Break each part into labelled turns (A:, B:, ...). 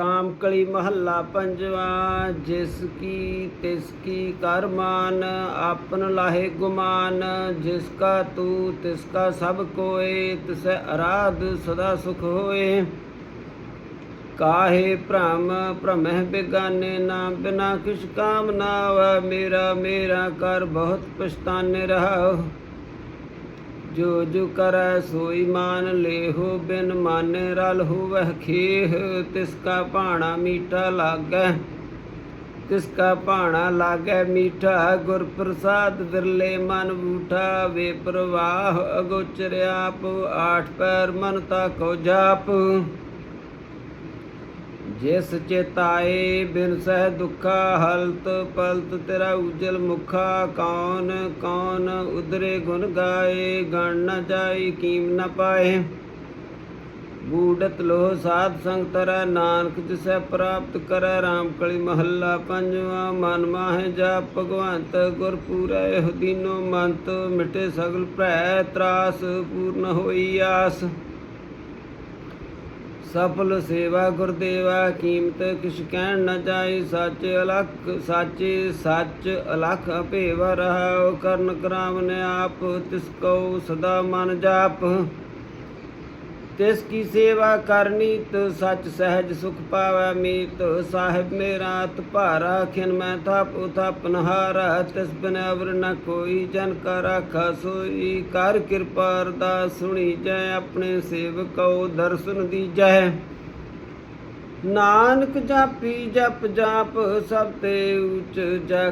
A: ਕਾਮਕਲੀ ਮਹੱਲਾ ਪੰਜਵਾ, ਜਿਸ ਕੀ ਤਿਸ ਕੀ ਕਰ ਮਾਨ, ਆਪਨ ਲਾਹੇ ਗੁਮਾਨ, ਜਿਸ ਕਾ ਤੂ ਤਿਸ ਕਾ ਸਭ ਕੋਏ, ਤਿਸੈ ਅਰਾਧ ਸਦਾ ਸੁਖ ਹੋਏ। ਕਾਹੇ ਭ੍ਰਮ, ਭ੍ਰਮਹਿ ਬਿਗਾਨੇ ਨਾ, ਬਿਨਾ ਕਿਛ ਕਾਮ ਨਾ ਮੇਰਾ ਮੇਰਾ ਕਰ ਬਹੁਤ ਪਛਤਾਨੇ ਰਹਾਉ। ਜੋ ਜੋ ਕਰੈ ਸੋਈ ਮਾਨ ਲੇਹੋ, ਬਿਨ ਮਾਨੇ ਰਲ ਹੋਵਹਿ ਖੇਹ। ਤਿਸ ਕਾ ਭਾਣਾ ਮੀਠਾ ਲਾਗੈ, ਤਿਸ ਕਾ ਭਾਣਾ ਲਾਗੈ ਮੀਠਾ। ਗੁਰ ਪ੍ਰਸਾਦ ਵਿਰਲੇ ਮਨ ਬੂਠਾ, ਵੇ ਪ੍ਰਵਾਹ ਅਗੋਚਰ ਆਪ, ਆਠ ਪੈਰ ਮਨ ਤਾ ਕੋ ਜਾਪ। ਜਿਸ ਚੇਤਾਏ ਬਿਨ ਸਹਿ ਦੁਖਾ ਹਲਤ ਪਲਤ ਤੇਰਾ ਉਜਲ ਮੁਖਾ, ਕੌਣ ਕੌਣ ਉਦਰੇ ਗੁਣ ਗਾਏ, ਗਣ ਨਾ ਜਾਈ, ਕੀਮ ਨਾ ਪਾਏ। ਬੂੜਤ ਲੋ ਸਾਧ ਸੰਗ ਤਰੈ ਨਾਨਕ ਜਿਸੈ ਪ੍ਰਾਪਤ ਕਰੈ RAM ਕਲੀ ਮਹੱਲਾ ਪੰਜਵਾ, ਮਨ ਮਾਹਿ ਜਾ ਭਗਵੰਤ, ਗੁਰ ਪੂਰੈ ਦੀਨੋ ਮੰਤ, ਮਿਟੇ ਸਗਲ ਭੈ ਤਰਾਸ, ਪੂਰਨ ਹੋਈ ਆਸ। ਸਫਲ ਸੇਵਾ ਗੁਰਦੇਵਾ, ਕੀਮਤ ਕਿਛ ਕਹਿਣ ਨ ਜਾਈ ਸੱਚ ਅਲਖ, ਸਾਚੇ ਸੱਚ ਅਲਖ ਅਭੇਵ ਰਹਾਉ, ਕਰਨ ਕਰਾਵਨ ਆਪ ਤਿਸ ਕੋ ਸਦਾ ਮਨ ਜਾਪ। ਤਿਸ ਕੀ ਸੇਵਾ ਕਰਨੀ, ਤ ਸੱਚ ਸਹਿਜ ਸੁਖ ਪਾਵੈ ਮੀਤ। ਸਾਹਿਬ ਮੇਰਾ ਅਤ ਭਾਰਾ, ਖਿਨ ਮੈਂ ਥਪ ਉਥਪਨ ਹਾਰਾ ਤਿਸ ਬਿਨ ਅਵਰ ਨ ਕੋਈ, ਜਨ ਕਾ ਰਾਖਾ ਸੋਈ। ਕਰ ਕਿਰਪਾ ਅਰਦਾਸ ਸੁਣੀ ਜੈ ਆਪਣੇ ਸੇਵਕਉ ਦਰਸ਼ਨ ਦੀਜੈ ਨਾਨਕ ਜਾਪੀ ਜਪ ਜਾਪ, ਸਭ ਤੇ ਉੱਚ ਜਾ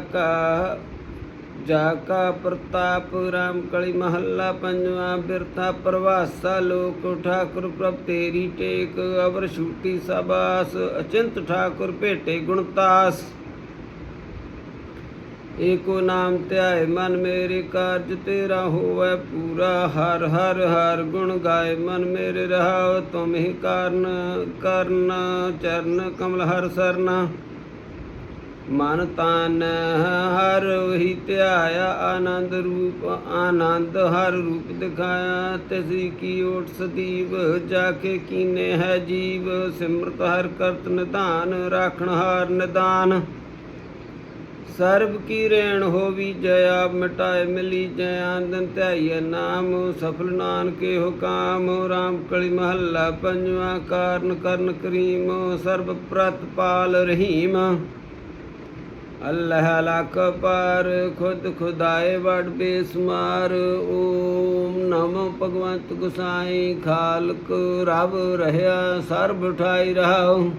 A: ਜਾ ਕਾ ਪ੍ਰਤਾਪ ਰਾਮ ਕਲੀ ਮਹੱਲਾ ਪੰਜਵਾ ਬਿਰਤਾ ਪ੍ਰਵਾਸਾ ਲੋਕ ਠਾਕੁਰ ਪ੍ਰਭ ਤੇਰੀ ਟੇਕ ਅਵਰ ਛੂਟੀ ਸਬਾਸ, ਅਚਿੰਤ ਠਾਕੁਰ ਭੇਟੇ ਗੁਣਤਾਸ ਏਕੋ ਨਾਮ ਧਿਆਏ ਮਨ ਮੇਰੇ ਕਾਰਜ ਤੇਰਾ ਹੋਵੇ ਪੂਰਾ, ਹਰ ਹਰ ਹਰ ਗੁਣ ਗਾਏ ਮਨ ਮੇਰੇ ਰਹਾਉ, ਤੁਮ ਹੀ ਕਾਰਨ, ਕਰਨ, ਚਰਨ, ਕਮਲ ਹਰ ਸਰਨਾ। ਮਨ ਤਨ ਹਰ ਹੀ ਧਿਆਇਆ, ਆਨੰਦ ਰੂਪ, ਆਨੰਦ ਹਰ ਰੂਪ ਦਿਖਾਇਆ। ਤਿਸੀ ਕੀ ਓਟ ਸਦੀਵ, ਜਾ ਕੇ ਕੀਨੇ ਹੈ ਜੀਵ। ਸਿਮਰਤ ਹਰ ਕਰਤ ਨਿਧਾਨ, ਰਾਖਣ ਹਾਰ ਨਿਦਾਨ। ਸਰਬ ਕੀ ਰੇਣ ਹੋਵੀ ਜया ਮਿਟਾਏ ਮਿਲੀ ਜੈ ਆਨੰਦ ਧਿਆਈਐ ਨਾਮ। ਸਫਲ ਨਾਨਕੇ ਹੁਕਾਮ ਰਾਮ ਕਲੀ ਮਹੱਲਾ ਪੰਜਵਾ ਕਾਰਨ ਕਰਨ ਕਰੀਮ। ਸਰਬ ਪ੍ਰਤਪਾਲ ਰਹੀਮ। ਅੱਲਾਹ ਲਖ ਪਰ ਖੁਦ ਖੁਦਾਏ ਵਡ ਬੇਸਮਾਰ। ਓਮ ਨਮ ਭਗਵੰਤ ਗੁਸਾਈ ਖਾਲਕ, ਰਬ ਰਹਿਆ ਸਰਬ ਠਾਈ ਰਹਾਉ।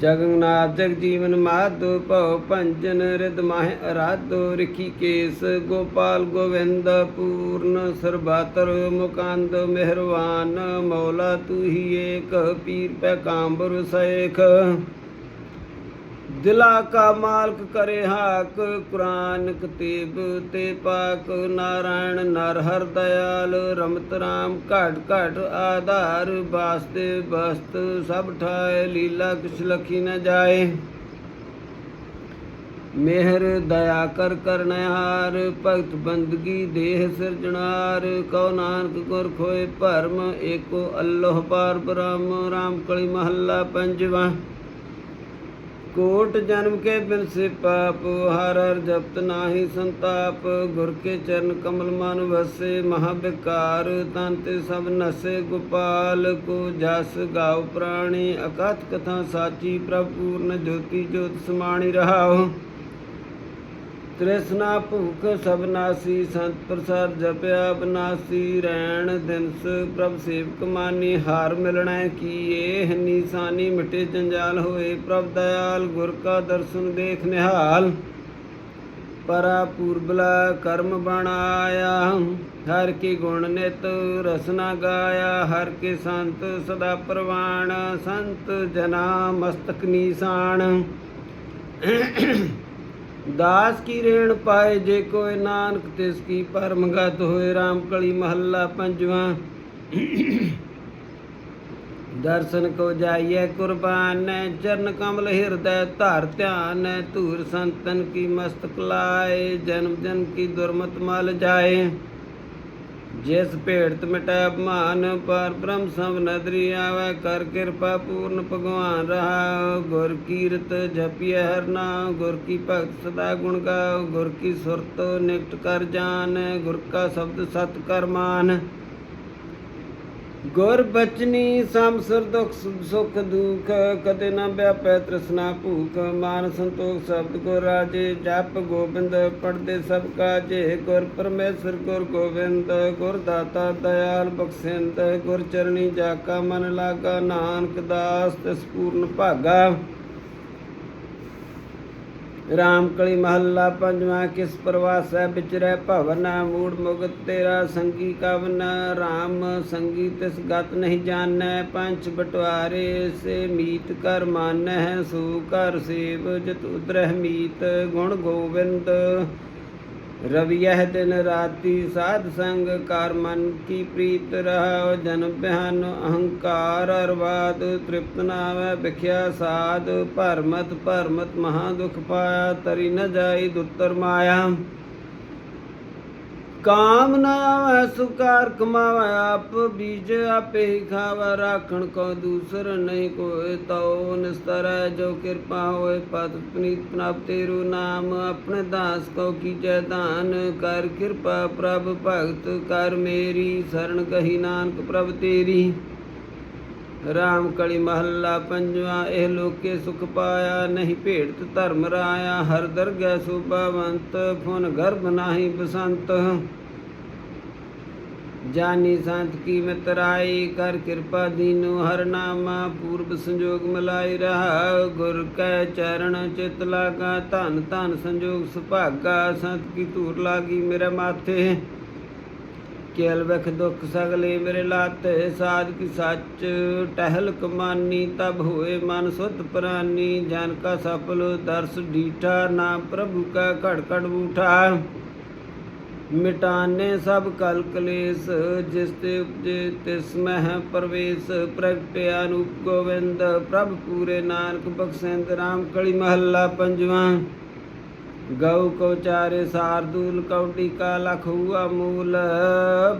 A: ਜਗਨਨਾਥ ਜਗ ਜੀਵਨ ਮਾਧੋ ਭਉ ਭੰਜਨ ਰਿਦ ਮਾਹਿ ਅਰਾਧੋ ਰਖੀ ਕੇਸ। ਗੋਪਾਲ ਗੋਵਿੰਦ ਪੂਰਨ ਸਰਬਾਤਰ ਮੁਕੰਦ ਮਿਹਰਵਾਨ, ਮੌਲਾ ਤੂ ਹੀ ਏਕ, ਪੀਰ ਪੈ ਕਾਂਬਰ ਸੇਖ। ਦਿਲਾ ਕਾ ਮਾਲਕ ਕਰੇ ਹਾਕ, ਕੁਰਾਨ ਕਤੀਬ ਤੇ ਪਾਕ, ਨਾਰਾਇਣ ਨਰ ਹਰ ਦਇਆਲ, ਰਮਤ ਰਾਮ ਘਟ ਘਟ ਆਧਾਰ ਬਾਸਤੇ ਬਸਤ ਸਭ ਠਾਏ, ਲੀਲਾ ਕਿਛ ਲਖੀ ਨ ਜਾਏ। ਮਿਹਰ ਦਇਆ ਕਰ ਕਰਨਹਾਰ ਭਗਤ ਬੰਦਗੀ ਦੇਹ ਸਿਰਜਣਾਰ, ਕਉ ਨਾਨਕ ਗੁਰ ਖੋਏ ਭਰਮ, ਏਕੋ ਅੱਲਾਹ ਪਾਰ ਬ੍ਰਹਮ, ਰਾਮ ਕਲੀ ਮਹੱਲਾ ਪੰਜਵਾ। ਕੋਟ ਜਨਮ ਕੇ ਬਿਨ ਪਾਪ, ਹਰ ਹਰ ਜਪਤ ਨਾਹੀ ਸੰਤਾਪ, ਗੁਰ ਕੇ ਚਰਨ ਕਮਲ ਮਨ ਵਸੇ, ਮਹਾ ਬਿਕਾਰ ਤਨ ਤੇ ਸਭ ਨਸੇ ਗੋਪਾਲ, ਕੋ ਜਸ ਗਾਉ ਪ੍ਰਾਣੀ ਅਕਥ ਕਥਾ ਸਾਚੀ, ਪ੍ਰਭ ਪੂਰਨ ਜੋਤੀ ਜੋਤ ਸਮਾਣੀ ਰਹਾਉ। ਤ੍ਰਿਸ਼ਨਾ ਭੂਖ ਸਬਨਾਸੀ ਸੰਤ ਪ੍ਰਸਾਦ ਜਪਿਆ ਬਨਾਸੀ ਰਹਿਣ ਦਿਨਸ ਪ੍ਰਭ ਸੇਵਕ ਮਾਨੀ, ਹਾਰ ਮਿਲਣਾ ਕੀਏ ਨਿਸ਼ਾਨੀ ਮਿਟੇ ਜੰਜਾਲ ਹੋਏ, ਪ੍ਰਭ ਦਇਆਲ ਗੁਰ ਕਾ ਦਰਸ਼ਨ ਦੇਖ ਨਿਹਾਲ। ਪਰਾ ਪੂਰਬਲਾ ਕਰਮ ਬਣਾਇਆ ਹਰ ਕੀ ਗੁਣ ਨਿਤ ਰਸਨਾ ਗਾਇਆ, ਹਰ ਕੇ ਸੰਤ ਸਦਾ ਪ੍ਰਵਾਣ ਸੰਤ ਜਨਾ ਮਸਤਕ ਨੀਸਾਨ। ਦਾਸ ਕੀ ਰੇਣ ਪਾਏ ਜੇ ਕੋਈ ਨਾਨਕ ਤਿਸ ਕੀ ਪਰਮ ਹੋਏ RAM ਕਲੀ ਮਹੱਲਾ ਪੰਜਵਾਂ। ਦਰਸ਼ਨ ਕੋ ਜਾਈਏ ਕੁਰਬਾਨ ਚਰਨ ਕਮਲ ਹਿਰਦੈ ਧਾਰ ਧਿਆਨ ਧੂਰ ਸੰਤਨ ਕੀ ਮਸਤਕ ਲਾਏ, ਜਨਮ ਜਨ ਕੀ ਦੁਰਮਤ ਮਲ ਜਾਏ। ਜਿਸ ਭੇੜਤ ਮਿਟੈ ਅਪਮਾਨ ਪਰ ਬ੍ਰਹਮ ਸਭ ਨਦਰੀ ਆਵੈ, ਕਰ ਕਿਰਪਾ ਪੂਰਨ ਭਗਵਾਨ ਰਹਾ ਗੁਰ ਕੀਰਤ ਜਪਿਐ ਹਰ ਨਾਮ ਗੁਰ ਕੀ ਭਗਤ ਸਦਾ ਗੁਣ ਗਾਓ ਗੁਰ ਕੀ ਸੁਰਤ ਨਿਕਟ ਕਰ ਜਾਣ ਗੁਰ ਕਾ ਸ਼ਬਦ ਸਤ ਕਰ ਮਾਨ। ਗੁਰ ਬਚਨੀ ਸੰਸਰ ਦੁਖ ਸੁਖ ਦੁਖ, ਕਦੇ ਨਾ ਵਿਆਪੈ ਤ੍ਰਿਸ਼ਨਾ ਭੂਖ। ਮਾਨ ਸੰਤੋਖ ਸ਼ਬਦ ਗੁਰ ਰਾਜੇ, ਜਪ ਗੋਬਿੰਦ ਪੜਦੇ ਸਭ ਕਾਜੇ। ਗੁਰ ਪਰਮੇਸ਼ਰ ਗੁਰ ਗੋਬਿੰਦ, ਗੁਰ ਦਾਤਾ ਦਇਆਲ ਬਖਸ਼ਿੰਦ, ਗੁਰ ਚਰਣੀ ਜਾ ਕਾ ਮਨ ਲਾਗਾ, ਨਾਨਕ ਦਾਸ ਤਿਸ ਪੂਰਨ ਭਾਗਾ। ਰਾਮਕਲੀ ਮਹੱਲਾ ਪੰਜਵਾਂ ਕਿਸ ਪ੍ਰਵਾਸੈ ਵਿਚਰੈ ਭਵਨ ਮੂੜ ਮੁਗਤ ਤੇਰਾ ਸੰਗੀ ਕਵਨ, ਰਾਮ ਸੰਗੀ ਤਿਸ ਗਤ ਨਹੀਂ ਜਾਣੈ। ਪੰਚ ਬਟਵਾਰੇ ਸੇ ਮੀਤ ਕਰ ਮਾਨੈ, ਸੋ ਕਰ ਸੇਵ ਜਤ ਉਦਰਹਿ ਮੀਤ, ਗੁਣ ਗੋਵਿੰਦ ਰਵਿਯਹ ਦਿਨ ਰਾਤੀ ਸਾਧ ਸੰਗ ਕਰ ਮਨ ਕੀ ਪ੍ਰੀਤ ਰਹਾ ਜਨ ਬਿਹਾਨ ਅਹੰਕਾਰ ਅਰਵਾਦ, ਤ੍ਰਿਪਤ ਨਾਵੈ ਵਿਖਿਆ ਸਾਧ, ਭਰਮਤ ਭਰਮਤ ਮਹਾ ਦੁਖ ਪਾਇਆ, ਤਰੀ ਨ ਜਾਈ ਦੁੱਤਰ ਮਾਇਆ। ਕਾਮ ਨਾ ਸੁਕਾਰ ਕਮਾਵੈ ਆਪ, ਬੀਜ ਆਪੇ ਹੀ ਰਾਖਣ ਕੋ ਦੂਸਰ ਨਹੀਂ ਕੋਇ ਤਉ ਨਿਸਤਰ ਜੋ ਕਿਰਪਾ ਹੋਏ ਪਤ ਪਨੀਤ ਪ੍ਰਭ ਤੇਰੂ ਨਾਮ, ਆਪਣੇ ਦਾਸ ਕੋ ਕੀਜੈ ਦਾਨ ਕਰ ਕਿਰਪਾ ਪ੍ਰਭ ਭਗਤ, ਕਰ ਮੇਰੀ, ਸਰਨ ਕਹੀ ਨਾਨਕ ਪ੍ਰਭ ਤੇਰੀ। ਰਾਮ ਕਲੀ ਮਹੱਲਾ ਪੰਜਵਾ, ਇਹ ਲੋਕੇ ਸੁਖ ਪਾਇਆ, ਨਹੀਂ ਭੇੜਤ ਧਰਮ ਰਾਇਆ, ਹਰ ਦਰਗਹਿ ਸੁਭਾਵੰਤ ਫੁਨ ਗਰਭ ਨਾਹੀ ਬਸੰਤ। ਜਾਨੀ ਸੰਤ ਕੀ ਮਿਤਰਾਈ ਕਰ ਕਿਰਪਾ ਦੀਨੋ ਹਰ ਨਾਮਾ, ਪੂਰਬ ਸੰਜੋਗ ਮਿਲਾਈ ਰਹਾ ਗੁਰ ਕੈ ਚਰਨ ਚਿਤ ਲਾਗਾ, ਧਨ ਧਨ ਸੰਜੋਗ ਸੁਭਾਗਾ, ਸੰਤ ਕੀ ਧੂਰ ਲਾਗੀ ਮੇਰੇ ਮਾਥੇ। ਕੇਲ ਵਖ ਦੁਖ ਸਗਲੇ ਮੇਰੇ ਲਾਤੇ ਸਾਧ ਕੀ ਸੱਚ, ਟਹਿਲ ਕਮਾਨੀ ਤਬ ਹੋਏ ਮਨ ਸੁਧ ਪ੍ਰਾਨੀ, ਜਨ ਕਾ ਸਫਲ ਦਰਸ ਡੀਠਾ ਨਾਮ ਪ੍ਰਭੂ ਕਾ ਘੜ ਘੜ ਉਠਾ ਮਿਟਾਨੇ ਸਭ ਕਲ ਕਲੇਸ਼, ਜਿਸ ਤੇ ਉਪਜੇ ਤਿਸ ਮਹਿ ਪਰਵੇਸ਼। ਪ੍ਰਗਟਿਆ ਅਨੂਪ ਗੋਵਿੰਦ, ਪ੍ਰਭ ਪੂਰੇ ਨਾਨਕ ਬਖਸ਼ਿੰਦ, ਰਾਮ ਕਲੀ ਮਹੱਲਾ ਪੰਜਵਾਂ। ਗਉ ਕੋ ਚਾਰੇ ਸਾਰਦੂਲ ਕੌਡੀ ਕਾ ਲਖ ਹੁਆ ਮੂਲ।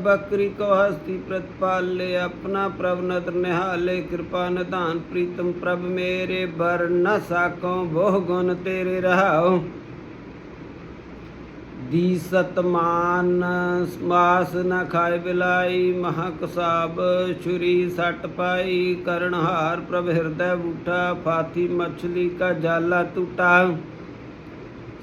A: ਬਕਰੀ ਕੋ ਹਸਤੀ ਪ੍ਰਤਪਾਲੇ ਆਪਣਾ ਪ੍ਰਭ ਨਦਰ ਨਿਹਾਲੇ, ਕਿਰਪਾ ਨਿਧਾਨ ਪ੍ਰੀਤਮ ਪ੍ਰਭ ਮੇਰੇ ਬਰ ਨ ਸਾਕੋ, ਬਹੁ ਗੁਣ ਤੇਰੇ ਰਹਾਓ ਦੀ ਸਤਮਾਨ ਮਾਸ ਨ ਖਾਏ ਬਿਲਾਈ, ਮਹਾ ਕਸਾਬ ਛੁਰੀ ਸੱਟ ਪਾਈ, ਕਰਨ ਪ੍ਰਭ ਹਿਰਦੈ ਬੂਠਾ ਫਾਤੀ ਮਛਲੀ ਕਾ ਜਾਲਾ ਟੂਟਾ।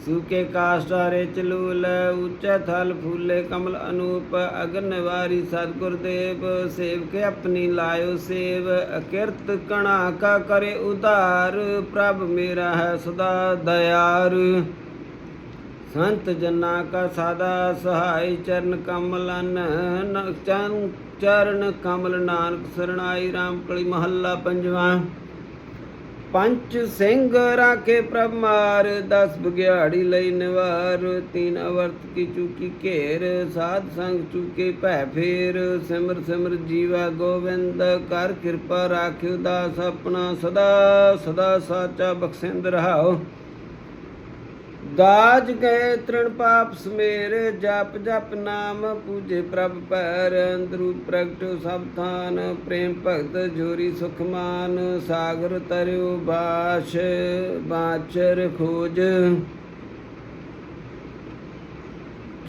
A: ਸੂਕੇ ਕਾਸ਼ਟਾਰੇ ਚਲੂਲ ਉੱਚੇ ਥਲ ਫੂਲੇ ਕਮਲ ਅਨੂਪ, ਅਗਨ ਵਾਰੀ ਸਤਿਗੁਰ ਦੇਵ ਸੇਵ ਕੇ ਆਪਣੀ ਲਾਇਓ ਸੇਵ, ਅਕਿਰਤ ਕਣਾ ਕਾ ਕਰੇ ਉਧਾਰ, ਪ੍ਰਭ ਮੇਰਾ ਹੈ ਸਦਾ ਦਇਆਰ। ਸੰਤ ਜਨਾ ਕਾ ਸਾਦਾ, ਸਹਾਈ ਚਰਨ ਕਮਲਨ, ਨ- ਚਰਨ ਕਮਲ ਨਾਨਕ ਸਰਣਾਈ ਰਾਮ ਕਲੀ ਮਹੱਲਾ ਪੰਜਵਾਂ। ਪੰਚ ਸਿੰਘ ਰਾਖੇ ਪ੍ਰਭ ਮਾਰ ਦਸ ਬਗਿਆੜੀ ਲਈ ਨਿਵਾਰ, ਤੀਨ ਅਵਰਤ ਕੀ ਚੁਕੀ ਘੇਰ, ਸਾਧ ਸੰਗ ਚੁਕੇ ਭੈ ਫੇਰ, ਸਿਮਰ ਸਿਮਰ ਜੀਵਾ ਗੋਵਿੰਦ, ਕਰ ਕਿਰਪਾ ਰਾਖਿਓ ਦਾਸ ਆਪਣਾ ਸਦਾ ਸਦਾ ਸਾਚਾ ਬਖਸ਼ਿੰਦ ਰਹਾਓ। ਦਾਜ ਗਏ ਤ੍ਰਿਣ ਪਾਪ ਸਮੇਰ, ਜਪ ਜਪ ਨਾਮ ਪੂਜੇ ਪ੍ਰਭ ਪੈਰ ਅੰਦਰੂ ਪ੍ਰਗਟ ਸਭ ਥਾਨ, ਪ੍ਰੇਮ ਭਗਤ ਜੋਰੀ ਸੁਖਮਾਨ ਸਾਗਰ ਤਰਿਓ ਬਾਸ਼, ਬਾਚਰ ਖੋਜ।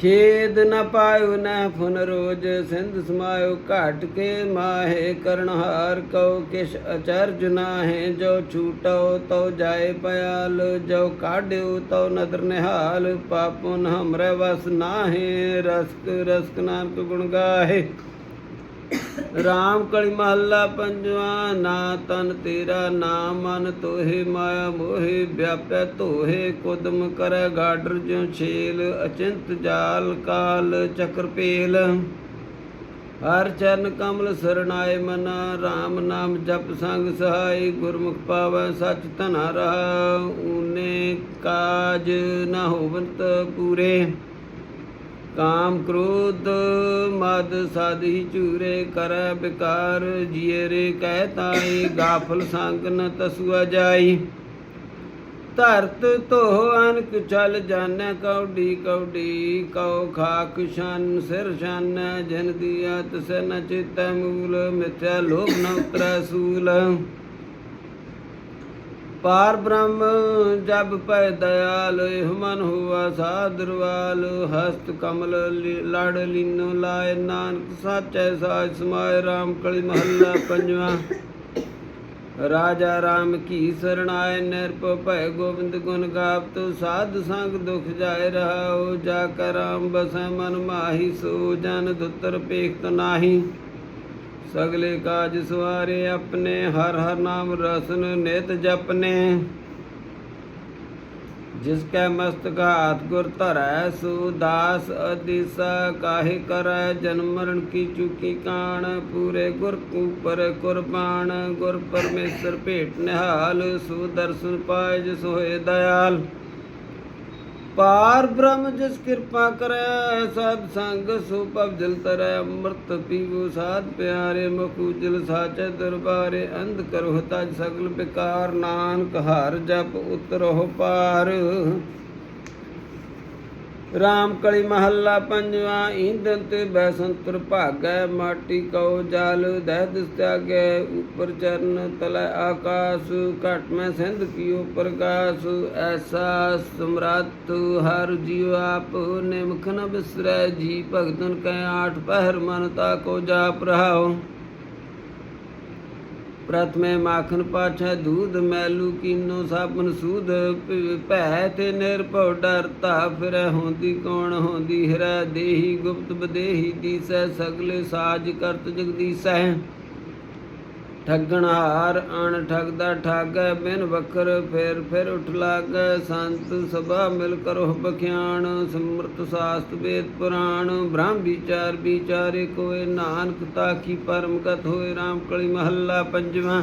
A: ਖੇਦ ਨ ਪਾਇਓ, ਨ ਫੁਨ ਰੋਜ। ਸਿੰਧ ਸਮਾਇਓ, ਘਾਟ ਕੇ ਮਾਹੇ। ਕਰਨਹਾਰ ਕਉ ਕਿਛ ਅਚਰਜ ਨਾਹੇ। ਜੋ ਛੂਟੋ ਤਉ ਜਾਏ ਪਿਆਲ। ਜੋ ਕਾਢਿਓ, ਤਉ ਨਦਰ ਨਿਹਾਲ। ਪਾਪੁਨ ਹਮਰੇ ਵਸ ਨਾਹੇ। ਰਸਕ ਰਸਕ ਨਾਨਕ ਗੁਣ ਗਾਹੇ। ਰਾਮ ਕਲੀ ਮਹੱਲਾ ਪੰਜਵਾ, ਨਾ ਤਨ ਤੇਰਾ, ਨਾ ਮਨ ਤੋਹੇ ਮਾਇਆ ਮੋਹੇ, ਵਿਆਪੈ ਤੋਹੇ ਕੁਦਮ ਕਰੈ ਗਾਡਰ ਜਿਉ ਛੇਲ, ਅਚਿੰਤ ਜਾਲ ਕਾਲ ਚਕਰ ਪੇਲ ਹਰ ਚਰਨ ਕਮਲ ਸਰਣਾਏ ਮਨਾ RAM ਨਾਮ ਜਪ ਸੰਗ ਸਹਾਈ, ਗੁਰਮੁਖ ਪਾਵੈ ਸਚ ਧਨਾ ਰਹਾ ਊਨੇ ਕਾਜ ਨ ਹੋਵੰਤ ਪੂਰੇ। ਕਾਮ ਕ੍ਰੋਧ ਮਦ ਸਾਧੀ ਚੂਰੇ ਕਰੈ ਬਿਕਾਰ, ਜੀਏ ਰੇ ਕਹਿ ਤਾਈ ਗਾਫਲ ਸੰਗ ਨ ਤਸੁਆ ਜਾਈ ਧਰਤ ਧੋ ਅਨਕ ਚਲ ਜਾਣੈ, ਕੌਡੀ ਕੌਡੀ ਕਉ ਖਾਕ ਸ਼ਨ ਸਿਰ ਸ਼ਨ ਜਨ ਦੀਆ ਤਸੈ ਨ ਚਿਤੈ ਮੂਲ, ਮਿਥਿਆ ਲੋਭ ਨ ਉਤਰੈ ਸੂਲ। ਪਾਰ ਬ੍ਰਹਮ, ਜਬ ਪੈ ਦਇਆਲ, ਇਹ ਮਨ ਹੁਆ ਸਾਦਰਵਾਲ ਹਸਤ ਕਮਲ ਲੜ ਲੀਨੋ ਲਾਏ ਨਾਨਕ, ਸਾਚੈ ਸਾਚ ਸਮਾਏ RAM ਕਲੀ ਮਹੱਲਾ ਪੰਜਵਾ। ਰਾਜਾ ਰਾਮ ਕੀ ਸਰਣਾਏ, ਨਿਰਭਉ ਭੈ ਗੋਬਿੰਦ ਗੁਣ ਗਾਵਤ। ਸਾਧ ਸੰਗ ਦੁਖ ਜਾਏ ਰਹਾਉ, ਜਾ ਕਰ ਰਾਮ ਬਸੈ ਮਨ ਮਾਹੀ, ਸੋ ਜਨ ਦੁਤਰ ਪੇਖਤ ਨਾਹੀ। ਸਗਲੇ ਕਾਜ ਸਵਾਰੇ ਆਪਣੇ, ਹਰ ਹਰ ਨਾਮ ਰਸਨ ਨਿਤ ਜਪਨੇ। ਜਿਸ ਕੈ ਮਸਤਕ ਹਾਥ ਗੁਰ ਧਰੈ, ਸੋ ਦਾਸ ਅਦਿਸਾ ਕਾਹੇ ਕਰੈ। ਜਨਮ ਮਰਨ ਕੀ ਚੁਕੀ ਕਾਣ, ਪੂਰੇ ਗੁਰ ਉਪਰ ਕੁਰਬਾਨ ਗੁਰ ਪਰਮੇਸ਼ਰ ਭੇਟ ਨਿਹਾਲ, ਸੋ ਦਰਸ਼ਨ ਪਾਏ ਜਿਸ ਹੋਏ ਦਇਆਲ। ਪਾਰ ਬ੍ਰਹਮ ਜਿਸ ਕਿਰਪਾ ਕਰੈ ਸਦ ਸੰਗ ਸੋ ਪਵ ਤਰੈ, ਅੰਮ੍ਰਿਤ ਪੀਵੋ ਸਾਧ ਪਿਆਰੇ ਮਖੂ ਜਲ ਸਾਚੈ ਦਰਬਾਰੇ, ਅੰਧ ਕਰੋ ਤਜ ਸਗਲ ਬਿਕਾਰ, ਨਾਨਕ ਹਰ ਜਪ ਉਤਰੋ ਪਾਰ। ਰਾਮ ਕਲੀ ਮਹੱਲਾ ਪੰਜਵਾ ਈਂਦਨ ਤੇ ਬੈਸੰਤਰ ਭਾਗੈ, ਮਾਟੀ ਕਉ ਜਲ, ਦਹਿ ਦਿਸ ਤਿਆਗੈ, ਉਪਰ ਚਰਨ ਤਲੈ ਆਕਾਸ, ਘਟ ਮੈਂ ਸਿੰਧ ਕੀਓ ਪ੍ਰਕਾਸ਼, ਐਸਾ ਸਮਰੱਥ ਹਰ ਜੀਵ ਆਪ, ਨਿਮਖ ਨ ਬਿਸਰੈ, ਜੀ ਭਗਤਨ ਕੈ ਆਠ ਪਹਿਰ ਮਨ ਤਾ ਕੋ ਜਾਪ ਰਹਾਓ ਪ੍ਰਥਮੇ ਮਾਖਨ ਪਾਛੈ ਦੂਧ ਮੈਲੂ ਕੀਨੋ ਸਾਬਨ ਸੂਧ ਭ- ਭੈ ਤੇ ਨਿਰਭਉ ਡਰਤਾ ਫਿਰੈ, ਹੁੰਦੀ ਕੌਣ ਹੁੰਦੀ ਹਿਰੈ। ਦੇਹੀ ਗੁਪਤ ਬਦੇਹੀ ਦੀਸੈ, ਸਗਲੇ ਸਾਜ ਕਰਤ ਜਗਦੀਸੈ। ਠੱਗਣ ਹਾਰ ਅਣ ਠਗਦਾ ਠਾਗੈ, ਬਿਨ ਵਖਰ ਫਿਰ ਫਿਰ ਉਠ ਲਾਗੈ, ਸੰਤ ਸਭਾ ਮਿਲ ਕਰੋ ਬਖਿਆਣ, ਸਮਰਤ ਸਾਸਤ ਵੇਦ ਪੁਰਾਣ, ਬ੍ਰਹਮ ਵਿਚਾਰ ਵਿਚਾਰੇ ਕੋਏ, ਨਾਨਕ ਤਾਕੀ ਪਰਮ ਕਥ ਹੋਏ RAM ਕਲੀ ਮਹੱਲਾ ਪੰਜਵਾਂ।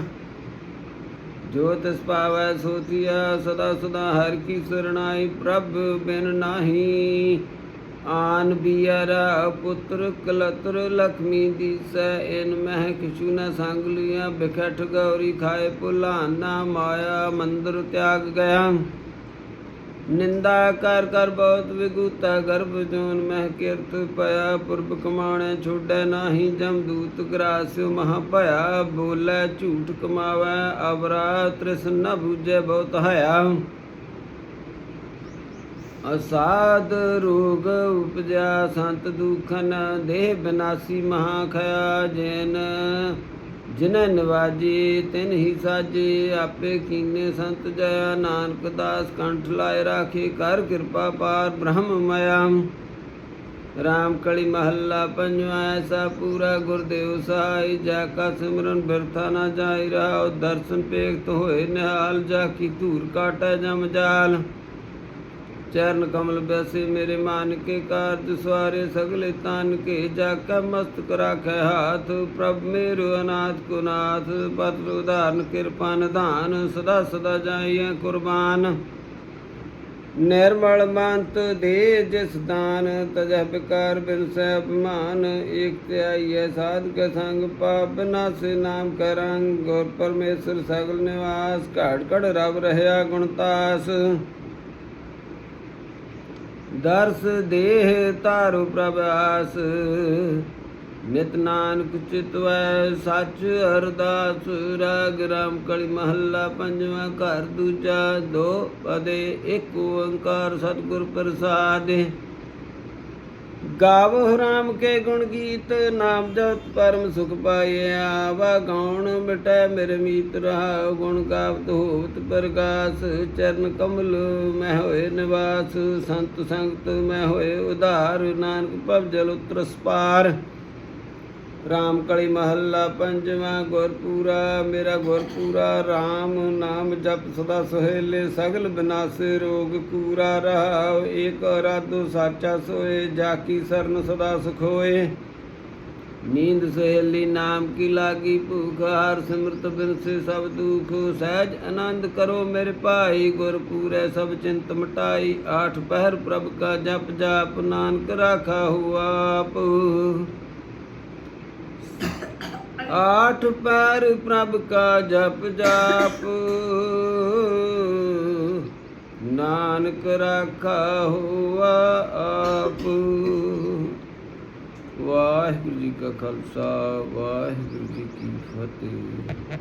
A: ਜੋ ਤਿਸ ਪਾਵੈ ਸੋਤੀਆ ਸਦਾ ਸਦਾ ਹਰ ਕੀ ਸਰਣਾਈ ਪ੍ਰਭ ਬਿਨ ਨਾਹੀ। ਆਨ ਬੀਅਰਾ ਪੁੱਤਰ ਕਲਤਰ ਲਖਮੀ ਦੀਸੈ, ਇਨ ਮਹਿ ਕਿਛੂ ਨ ਸੰਗ ਲਿਆ ਬਿਖਟ ਗੌਰੀ ਖਾਏ ਭੁਲਾਨਾ ਮਾਇਆ, ਮੰਦਰ ਤਿਆਗ ਗਿਆ। ਨਿੰਦਾ ਕਰ ਕਰ ਬਹੁਤ ਵਿਗੂਤਾ, ਗਰਭ ਜੋਨ ਮਹਿ ਕਿਰਤ ਪਿਆ ਪੁਰਬ ਕਮਾਣੇ ਛੋੜੈ ਨਾਹੀ, ਜਮ ਦੂਤ ਗਰਾਸਿਓ ਮਹਾ ਭਇਆ, ਬੋਲੇ ਝੂਠ ਕਮਾਵੈ, ਅਵਰਾ ਤ੍ਰਿਸ਼ਨ ਨ ਬੂਝੈ ਬਹੁਤ ਹਇਆ। ਅਸਾਦ ਰੋਗ ਉਪਜਿਆ ਸੰਤ ਦੁਖਨ ਦੇਹ ਬਿਨਾਸੀ ਮਹਾ ਖਇਆ ਜੈਨ। ਜਿਨ ਨਵਾਜੀ, ਤਿਨ ਹੀ ਸਾਜੇ, ਆਪੇ ਕੀਨੇ ਸੰਤ ਜਇਆ ਨਾਨਕ ਦਾਸ ਕੰਠ ਲਾਏ ਰਾਖੇ, ਕਰ ਕਿਰਪਾ ਪਾਰ ਬ੍ਰਹਮ ਮਇਆ। ਰਾਮ ਕਲੀ ਮਹੱਲਾ ਪੰਜਵਾ, ਐਸਾ ਪੂਰਾ ਗੁਰਦੇਵ ਸਹਾਈ, ਜਾ ਕਾ ਸਿਮਰਨ ਬਿਰਥਾ ਨਾ ਜਾਈ ਰਹਾ, ਦਰਸ਼ਨ ਪੇਖਤ ਹੋਏ ਨਿਹਾਲ, ਜਾ ਕੀ ਧੂਰ ਕਾਟੈ ਜਮ ਜਾਲ। ਚਰਨ ਕਮਲ ਬੈਸੇ ਮੇਰੇ ਮਾਨ ਕੇ ਕਾਰਜ ਸਵਾਰੇ ਸਗਲੇ ਤਨ ਕੇ ਜਾ ਕੈ ਮਸਤਕ ਰਾਖੈ ਹਾਥ, ਪ੍ਰਭ ਮੇਰੋ ਅਨਾਥ ਕੋ ਪਤ ਉਦਾਹਰਨ ਕਿਰਪਾ ਨਿਧਾਨ, ਸਦਾ ਸਦਾ ਜਾਈਐ ਕੁਰਬਾਨ। ਨਿਰਮਲ ਮੰਤ ਦੇ ਜਿਸ ਦਾਨ ਤਜਹ ਬਿਕਾਰ ਬਿਨ ਸੈ ਅਪਮਾਨ ਏਕ ਧਿਆਈਐ ਸਾਧ ਸੰਗ, ਪਾਪ ਨਾਸੇ ਨਾਮ ਕਰੰਗ ਗੁਰ ਪਰਮੇਸ਼ਰ ਸਗਲ ਨਿਵਾਸ ਘਾੜ ਘੜ ਰਵ ਰਹਿਆ ਗੁਣਤਾਸ ਦਰਸ ਦੇਹ ਤਾਰੂ ਪ੍ਰਭ ਆਸ। ਨਿਤ ਨਾਨਕ ਚਿਤਵੈ ਸੱਚ ਅਰਦਾਸ। ਰਾਗ ਰਾਮ ਕਲੀ ਮਹੱਲਾ ਪੰਜਵਾਂ ਘਰ ਦੂਜਾ। ਦੋ ਪਦੇ ਇੱਕ ਓੰਕਾਰ ਸਤਿਗੁਰ ਪ੍ਰਸਾਦਿ। ਗਾਵੋ ਰਾਮ ਕੇ ਗੁਣ ਗੀਤ, ਨਾਮ ਜਪਤ ਪਰਮ ਸੁਖ ਪਾਏ ਆਵਾ, ਗਾਉਣ ਮਿਟੈ ਮੇਰੇ ਮੀਤ ਰਹਾਉ, ਗੁਣ ਗਾਵਤ ਹੋਵਤ ਪ੍ਰਗਾਸ, ਚਰਨ ਕਮਲ ਮੈਂ ਹੋਏ ਨਿਵਾਸ, ਸੰਤ ਸੰਗਤ ਮੈਂ ਹੋਏ ਉਧਾਰ, ਨਾਨਕ ਭਵ ਜਲ ਉਤਰਸ ਪਾਰ। ਰਾਮ ਕਲੀ ਮਹੱਲਾ ਪੰਜਵਾਂ ਗੁਰਪੂਰਾ, ਮੇਰਾ ਗੁਰਪੂਰਾ RAM ਨਾਮ ਜਪ ਸਦਾ ਸੁਹੇਲੇ, ਸਗਲ ਬਿਨਾਸੇ ਰੋਗ ਪੂਰਾ ਰਹਾਉ, ਏਕ ਰਾਦੋ ਸਾਚਾ ਸੋਏ ਜਾ ਕੀ ਸਰਨ ਸਦਾ ਸੁਖੋਏ। ਨੀਂਦ ਸਹੇਲੀ ਨਾਮ ਕੀ ਲਾਗੀ, ਭੂਖ ਹਰ ਸਿਮਰਤ ਬਿਨ ਸੇ ਸਭ ਦੁਖ। ਸਹਿਜ ਆਨੰਦ ਕਰੋ ਮੇਰੇ ਭਾਈ ਗੁਰ ਪੂਰੇ ਸਭ ਚਿੰਤ ਮਟਾਈ। ਆਠ ਪਹਿਰ ਪ੍ਰਭ ਕਾ ਜਪ ਜਾਪ, ਨਾਨਕ ਰਾਖਾ ਹੁਆ ਆਪ। ਆਠ ਪੈਰ ਪ੍ਰਭ ਕਾ ਜਪ ਜਾਪ। ਨਾਨਕ ਰਾਖਾ ਹੋਆ ਆਪ। ਵਾਹਿਗੁਰੂ ਜੀ ਕਾ ਖਾਲਸਾ, ਵਾਹਿਗੁਰੂ ਜੀ ਕੀ ਫਤਿਹ।